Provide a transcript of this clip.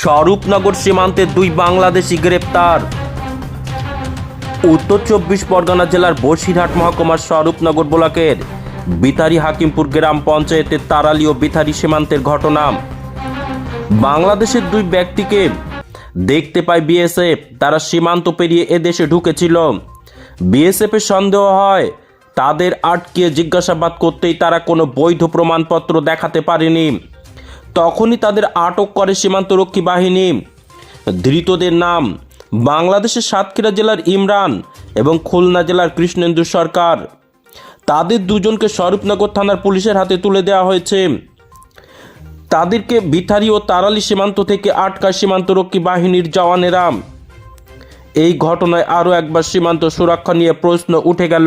স্বরূপনগর সীমান্তে দুই বাংলাদেশি গ্রেপ্তার। উত্তর চব্বিশ পরগনা জেলার বসিরহাট মহকুমার স্বরূপনগর ব্লকের বিতারি হাকিমপুর গ্রাম পঞ্চায়েতের তারালি ও বিতারি সীমান্তের ঘটনা। বাংলাদেশের দুই ব্যক্তিকে দেখতে পায় বিএসএফ। তারা সীমান্ত পেরিয়ে এদেশে ঢুকেছিল। বিএসএফের সন্দেহ হয়, তাদের আটকে জিজ্ঞাসাবাদ করতেই তারা কোনো বৈধ প্রমাণপত্র দেখাতে পারেনি। তখনই তাদের আটক করে সীমান্তরক্ষী বাহিনী। ধৃতদের নাম, বাংলাদেশের সাতক্ষীরা জেলার ইমরান এবং খুলনা জেলার কৃষ্ণেন্দু সরকার। তাদের দুজনকে স্বরূপনগর থানার পুলিশের হাতে তুলে দেওয়া হয়েছে। তাদেরকে বিথারি ও তারালি সীমান্ত থেকে আটকা সীমান্তরক্ষী বাহিনীর জওয়ানেরা। এই ঘটনায় আরও একবার সীমান্ত সুরক্ষা নিয়ে প্রশ্ন উঠে গেল।